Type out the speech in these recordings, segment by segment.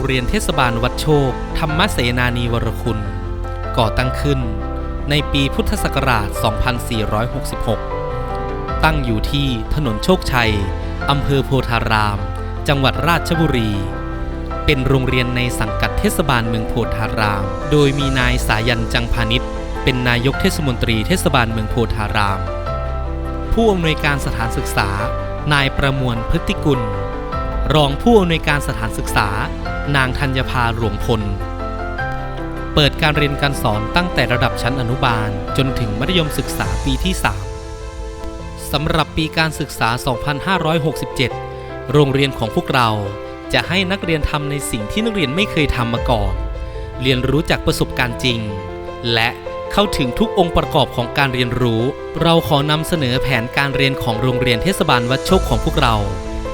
งเรียนเทศบาลวัดโชค ธรรมเสนานีวรคุณ ก่อตั้งขึ้นในปีพุทธศักราช 2466 ตั้งอยู่ที่ถนนโชคชัย อำเภอโพธาราม จังหวัดราชบุรี เป็นโรงเรียนในสังกัดเทศบาลเมืองโพธาราม โดยมีนายสายันจังพาณิชย์ เป็นนายกเทศมนตรีเทศบาลเมืองโพธาราม ผู้อำนวยการสถานศึกษา นายประมวลพฤติกุล รองผู้อำนวยการสถานศึกษา นางธัญภาหลวงพล เปิดการเรียนการสอนตั้งแต่ระดับชั้นอนุบาล จนถึงมัธยมศึกษาปีที่ 3 สำหรับปีการศึกษา 2567 โรงเรียนของพวกเราจะให้นักเรียนทำในสิ่งที่นักเรียนไม่เคยทำมาก่อน เรียนรู้จากประสบการณ์จริง และเข้าถึงทุกองค์ประกอบของการเรียนรู้ เราขอนำเสนอแผนการเรียนของโรงเรียนเทศบาลวัดโชคของพวกเรา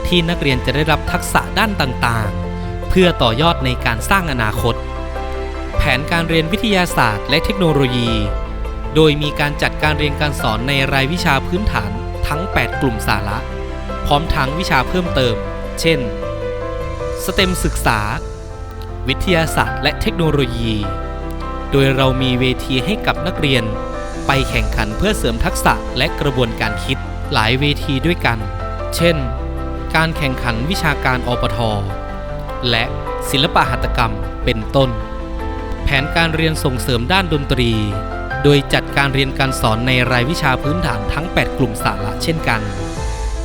ที่นักเรียนจะได้รับทักษะด้านต่างๆ เพื่อต่อยอดในการสร้างอนาคต แผนการเรียนวิทยาศาสตร์ และเทคโนโลยี โดยมีการจัดการเรียนการสอนในรายวิชาพื้นฐานทั้ง 8 กลุ่มสาระ พร้อมทั้งวิชาเพิ่มเติม เช่น สเต็มศึกษา วิทยาศาสตร์ และเทคโนโลยี โดยเรามีเวทีให้กับนักเรียน ไปแข่งขันเพื่อเสริมทักษะและกระบวนการคิดหลายเวทีด้วยกัน เช่น การแข่งขันวิชาการอปท และศิลปะหัตถกรรมเป็นต้น แผนการเรียนส่งเสริมด้านดนตรี โดยจัดการเรียนการสอนในรายวิชาพื้นฐานทั้ง 8 กลุ่มสาระเช่นกัน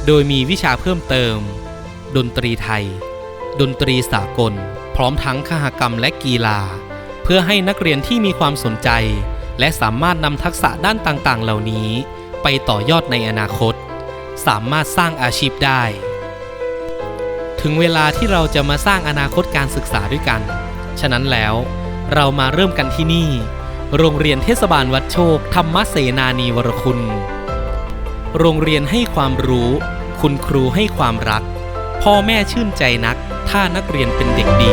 โดยมีวิชาเพิ่มเติม ดนตรีไทย ดนตรีสากล พร้อมทั้งคหกรรมและกีฬา เพื่อให้นักเรียนที่มีความสนใจ และสามารถนำทักษะด้านต่างๆ เหล่านี้ ไปต่อยอดในอนาคต สามารถสร้างอาชีพได้ ถึงเวลาที่เราจะมาสร้างอนาคตการศึกษาด้วยกัน ฉะนั้นแล้วเรามาเริ่มกันที่นี่ โรงเรียนเทศบาลวัดโชค ธรรมเสนานีวรคุณ โรงเรียนให้ความรู้ คุณครูให้ความรัก พ่อแม่ชื่นใจนัก ถ้านักเรียนเป็นเด็กดี